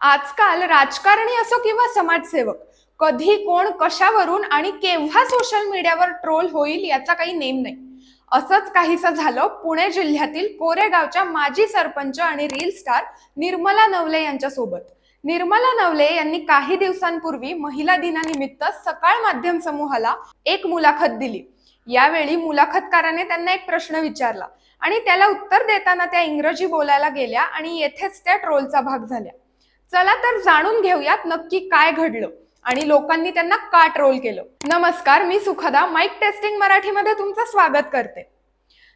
आजकाल राजकारणी असो किंवा समाजसेवक कधी कोण कशावरून आणि केव्हा सोशल मीडियावर ट्रोल होईल याचा काही नेम नाही. असंच काहीसं झालं पुणे जिल्ह्यातील कोरेगावच्या माजी सरपंच आणि रील स्टार निर्मला नवले यांच्या सोबत निर्मला नवले यांनी काही दिवसांपूर्वी महिला दिनानिमित्त सकाळ माध्यम समूहाला एक मुलाखत दिली. यावेळी मुलाखतकाराने त्यांना एक प्रश्न विचारला आणि त्याला उत्तर देताना त्या इंग्रजी बोलायला गेल्या आणि येथेच त्या ट्रोलचा भाग झाल्या. चला तर जाणून घेऊयात नक्की काय घडलं. आणि लोकांनी त्यांना का ट्रोल केलं. नमस्कार मी सुखदा. माईक टेस्टिंग मराठीमध्ये तुमचं स्वागत करते.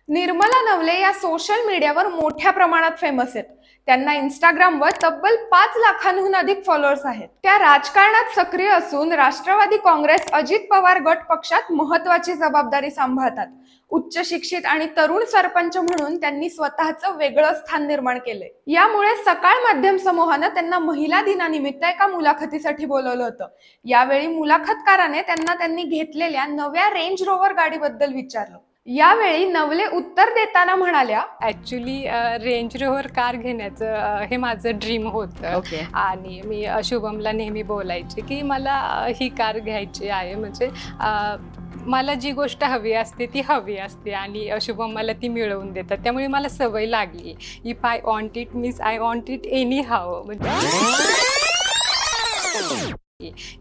निर्मला नवले या सोशल मीडियावर मोठ्या प्रमाणात फेमस आहेत. त्यांना इंस्टाग्रामवर तब्बल पाच लाखांहून अधिक फॉलोअर्स आहेत. त्या राजकारणात सक्रिय असून राष्ट्रवादी काँग्रेस अजित पवार गट पक्षात महत्वाची जबाबदारी सांभाळतात. उच्च शिक्षित आणि तरुण सरपंच म्हणून त्यांनी स्वतःचं वेगळं स्थान निर्माण केले यामुळे सकाळ माध्यम समूहानं त्यांना महिला दिनानिमित्त एका मुलाखतीसाठी बोलवलं होतं. यावेळी मुलाखतकाराने त्यांना त्यांनी घेतलेल्या नव्या रेंज रोवर गाडीबद्दल विचारलं. यावेळी नवले उत्तर देताना म्हणाल्या ॲक्च्युली रेंज रोवर कार घेण्याचं अ, हे माझं ड्रीम होतं. ओके आणि मी अ, शुभमला नेहमी बोलायचे की मला अ, ही कार घ्यायची आहे. म्हणजे अ, मला जी गोष्ट हवी असते ती हवी असते आणि अ, शुभम मला ती मिळवून देतात. त्यामुळे मला सवय लागली. If I want it means I want it anyhow म्हणजे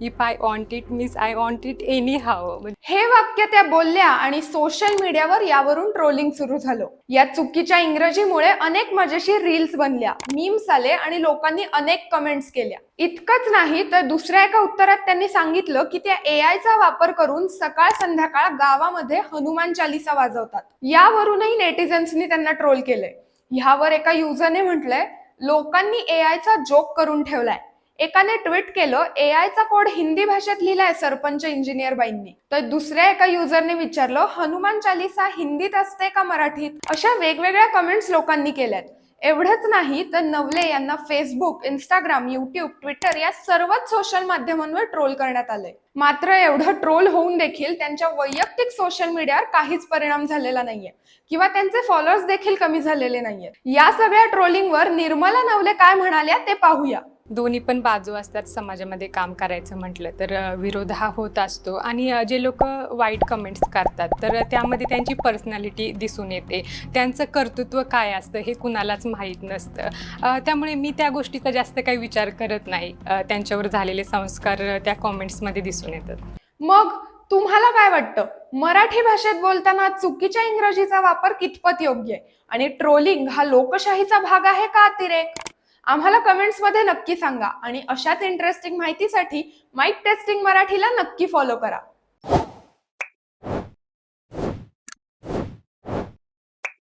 if I want it means I want it anyhow हे वाक्य त्या बोलल्या आणि सोशल मीडियावर यावरून ट्रोलिंग सुरू झालं. या चुकीच्या इंग्रजीमुळे अनेक मजेशीर रील्स बनल्या मीम्स आले आणि लोकांनी अनेक कमेंट्स केल्या. इतकंच नाही तर दुसऱ्या एका उत्तरात त्यांनी सांगितलं की त्या AI चा वापर करून सकाळ संध्याकाळ गावामध्ये हनुमान चालिसा वाजवतात. यावरूनही नेटिझन्सनी त्यांना ट्रोल केलंय. ह्यावर एका युजरने म्हटलंय लोकांनी AI चा जोक करून ठेवलाय. एकाने ट्विट केलं AI चा कोड हिंदी भाषेत लिहिलाय सरपंच इंजिनियर बाईंनी. तर दुसऱ्या एका युजरने विचारलं हनुमान चालिसा हिंदीत असते का मराठीत? अशा वेगवेगळ्या कमेंट्स लोकांनी केल्यात. एवढंच नाही तर नवले यांना फेसबुक इंस्टाग्राम युट्यूब ट्विटर या सर्वच सोशल माध्यमांवर ट्रोल करण्यात आलंय. मात्र एवढं ट्रोल होऊन देखील त्यांच्या वैयक्तिक सोशल मीडियावर काहीच परिणाम झालेला नाहीये. किंवा त्यांचे फॉलोअर्स देखील कमी झालेले नाहीये या सगळ्या ट्रोलिंगवर निर्मला नवले काय म्हणाल्या ते पाहूया. दोन्ही पण बाजू असतात समाजामध्ये काम करायचं म्हटलं तर विरोध हा होत असतो. आणि जे लोक वाईट कमेंट्स करतात तर त्यामध्ये त्यांची पर्सनॅलिटी दिसून येते. त्यांचं कर्तृत्व काय असतं हे कुणालाच माहीत नसतं. त्यामुळे मी त्या गोष्टीचा जास्त काही विचार करत नाही. त्यांच्यावर झालेले संस्कार त्या कॉमेंट्समध्ये दिसून येतात. मग तुम्हाला काय वाटतं? मराठी भाषेत बोलताना चुकीच्या इंग्रजीचा वापर कितपत योग्य आहे? आणि ट्रोलिंग हा लोकशाहीचा भाग आहे का अतिरेक? आम्हाला कमेंट्समध्ये नक्की सांगा. आणि अशाच इंटरेस्टिंग माहितीसाठी माईक टेस्टिंग मराठीला नक्की फॉलो करा.